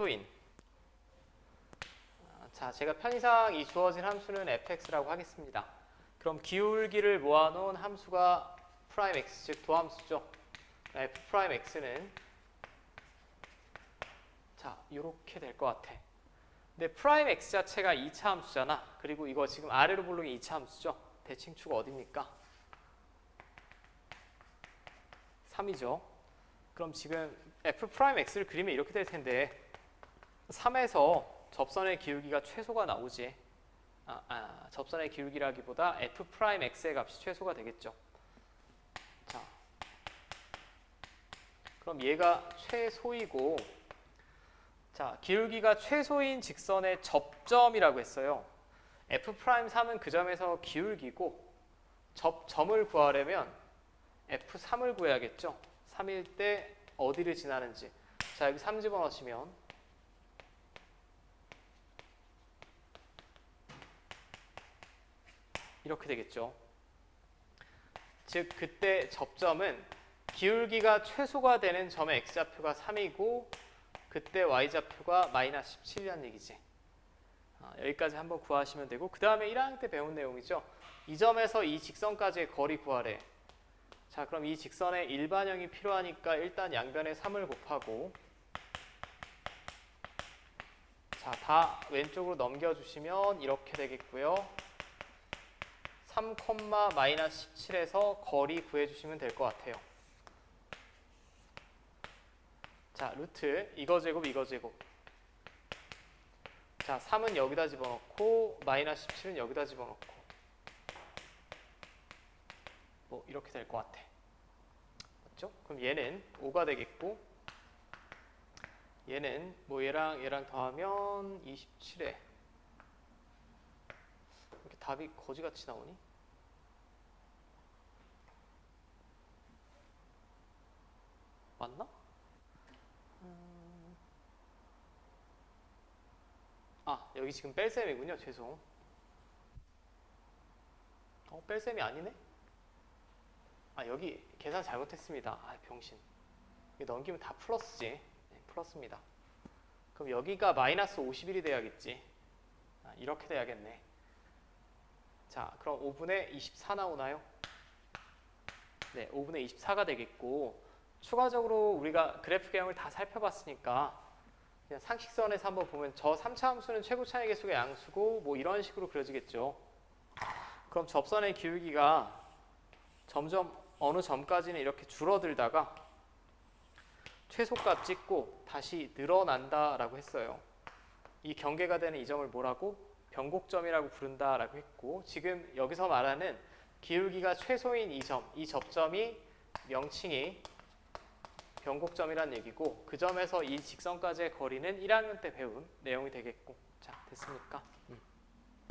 최소인 아, 자, 제가 편의상 이 주어진 함수는 fx라고 하겠습니다. 그럼 기울기를 모아놓은 함수가 프라임 x 즉 도함수죠. f 프라임 x는 자 이렇게 될 것 같아. 근데 프라임 x 자체가 2차 함수잖아. 그리고 이거 지금 아래로 볼록이 2차 함수죠. 대칭축 어딥니까? 3이죠. 그럼 지금 f 프라임 x를 그리면 이렇게 될 텐데 3에서 접선의 기울기가 최소가 나오지. 아, 아, 접선의 기울기라기보다 f 프라임 x의 값이 최소가 되겠죠. 자, 그럼 얘가 최소이고, 자 기울기가 최소인 직선의 접점이라고 했어요. f 프라임 3은 그 점에서 기울기고 접 점을 구하려면 f 3을 구해야겠죠. 3일 때 어디를 지나는지. 자 여기 3 집어넣으시면 이렇게 되겠죠. 즉 그때 접점은 기울기가 최소가 되는 점의 x좌표가 3이고 그때 y좌표가 마이너스 17이라는 얘기지. 아, 여기까지 한번 구하시면 되고 그 다음에 1학년 때 배운 내용이죠. 이 점에서 이 직선까지의 거리 구하래. 자 그럼 이 직선의 일반형이 필요하니까 일단 양변에 3을 곱하고 자 다 왼쪽으로 넘겨주시면 이렇게 되겠고요. 3, 마이너스 17에서 거리 구해주시면 될 것 같아요. 자, 루트 이거 제곱 이거 제곱. 자, 3은 여기다 집어넣고 마이너스 17은 여기다 집어넣고 뭐 이렇게 될 것 같아. 맞죠? 그럼 얘는 5가 되겠고 얘는 뭐 얘랑 얘랑 더하면 27에 이렇게 답이 거지같이 나오니? 맞나? 음. 아 여기 지금 뺄셈이군요 죄송 어 뺄셈이 아니네? 아 여기 계산 잘못했습니다 아 병신 이거 넘기면 다 플러스지 네, 플러스입니다 그럼 여기가 마이너스 51이 돼야겠지 아, 이렇게 돼야겠네 자, 그럼 5분의 24 나오나요? 네, 5분의 24가 되겠고 추가적으로 우리가 그래프 개형을 다 살펴봤으니까 그냥 상식선에서 한번 보면 저 3차 함수는 최고 차이 계수가 양수고 뭐 이런 식으로 그려지겠죠. 그럼 접선의 기울기가 점점 어느 점까지는 이렇게 줄어들다가 최소값 찍고 다시 늘어난다라고 했어요. 이 경계가 되는 이 점을 뭐라고? 변곡점이라고 부른다라고 했고 지금 여기서 말하는 기울기가 최소인 이 점, 이 접점이 명칭이 변곡점이란 얘기고 그 점에서 이 직선까지의 거리는 1학년 때 배운 내용이 되겠고 자 됐습니까? 음.